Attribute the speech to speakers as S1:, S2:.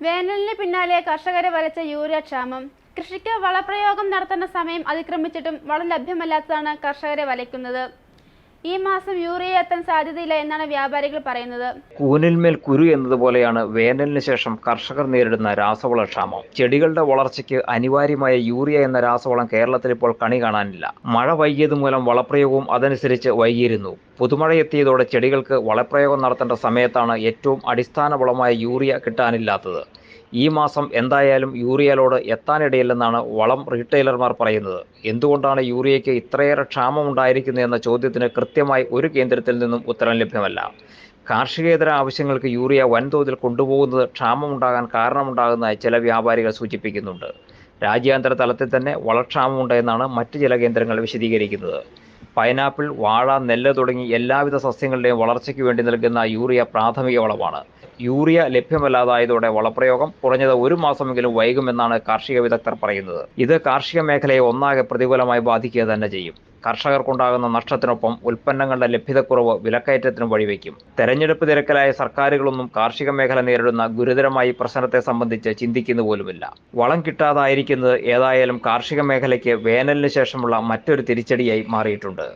S1: വേനലിന് പിന്നാലെ കർഷകരെ വലച്ച യൂറിയ ക്ഷാമം. കൃഷിക്ക് വളപ്രയോഗം നടത്തേണ്ട സമയം അതിക്രമിച്ചിട്ടും വളം ലഭ്യമല്ലാത്തതാണ് കർഷകരെ വലയ്ക്കുന്നത്. ഈ മാസം യൂറിയ എത്താൻ സാധ്യതയില്ല എന്നാണ് വ്യാപാരികൾ പറയുന്നത്.
S2: കൂനിന്മേൽ കുരു എന്നതുപോലെയാണ് വേനലിന് ശേഷം കർഷകർ നേരിടുന്ന രാസവള ക്ഷാമം. ചെടികളുടെ വളർച്ചയ്ക്ക് അനിവാര്യമായ യൂറിയ എന്ന രാസവളം കേരളത്തിൽ ഇപ്പോൾ കണി കാണാനില്ല. മഴ വൈകിയത് മൂലം വളപ്രയോഗവും അതനുസരിച്ച് വൈകിയിരുന്നു. പുതുമഴ എത്തിയതോടെ ചെടികൾക്ക് വളപ്രയോഗം നടത്തേണ്ട സമയത്താണ് ഏറ്റവും അടിസ്ഥാന വളമായ യൂറിയ കിട്ടാനില്ലാത്തത്. ഈ മാസം എന്തായാലും യൂറിയ ലോഡ് എത്താനിടയില്ലെന്നാണ് വളം റീറ്റെയിലർമാർ പറയുന്നത്. എന്തുകൊണ്ടാണ് യൂറിയയ്ക്ക് ഇത്രയേറെ ക്ഷാമം ഉണ്ടായിരിക്കുന്നത് എന്ന ചോദ്യത്തിന് കൃത്യമായി ഒരു കേന്ദ്രത്തിൽ നിന്നും ഉത്തരം ലഭ്യമല്ല. കാർഷികേതര ആവശ്യങ്ങൾക്ക് യൂറിയ വൻതോതിൽ കൊണ്ടുപോകുന്നത് ക്ഷാമമുണ്ടാകാൻ കാരണമുണ്ടാകുന്നതായി ചില വ്യാപാരികൾ സൂചിപ്പിക്കുന്നുണ്ട്. രാജ്യാന്തര തലത്തിൽ തന്നെ വളക്ഷാമമുണ്ടെന്നാണ് മറ്റ് ചില കേന്ദ്രങ്ങൾ വിശദീകരിക്കുന്നത്. പൈനാപ്പിൾ വാഴ നെല്ല് തുടങ്ങി എല്ലാവിധ സസ്യങ്ങളുടെയും വളർച്ചയ്ക്ക് വേണ്ടി നൽകുന്ന യൂറിയ പ്രാഥമിക വളമാണ്. യൂറിയ ലഭ്യമല്ലാതായതോടെ വളപ്രയോഗം കുറഞ്ഞത് ഒരു മാസമെങ്കിലും വൈകുമെന്നാണ് കാർഷിക വിദഗ്ധർ പറയുന്നത്. ഇത് കാർഷിക മേഖലയെ ഒന്നാകെ പ്രതികൂലമായി ബാധിക്കുക തന്നെ ചെയ്യും. കർഷകർക്കുണ്ടാകുന്ന നഷ്ടത്തിനൊപ്പം ഉൽപ്പന്നങ്ങളുടെ ലഭ്യതക്കുറവ് വിലക്കയറ്റത്തിനും വഴിവെക്കും. തെരഞ്ഞെടുപ്പ് തിരക്കിലായ സർക്കാരുകളൊന്നും കാർഷിക മേഖല നേരിടുന്ന ഗുരുതരമായ പ്രശ്നത്തെ സംബന്ധിച്ച് ചിന്തിക്കുന്നു പോലുമില്ല. വളം കിട്ടാതായിരിക്കുന്നത് ഏതായാലും കാർഷിക മേഖലയ്ക്ക് വേനലിന് ശേഷമുള്ള മറ്റൊരു തിരിച്ചടിയായി മാറിയിട്ടുണ്ട്.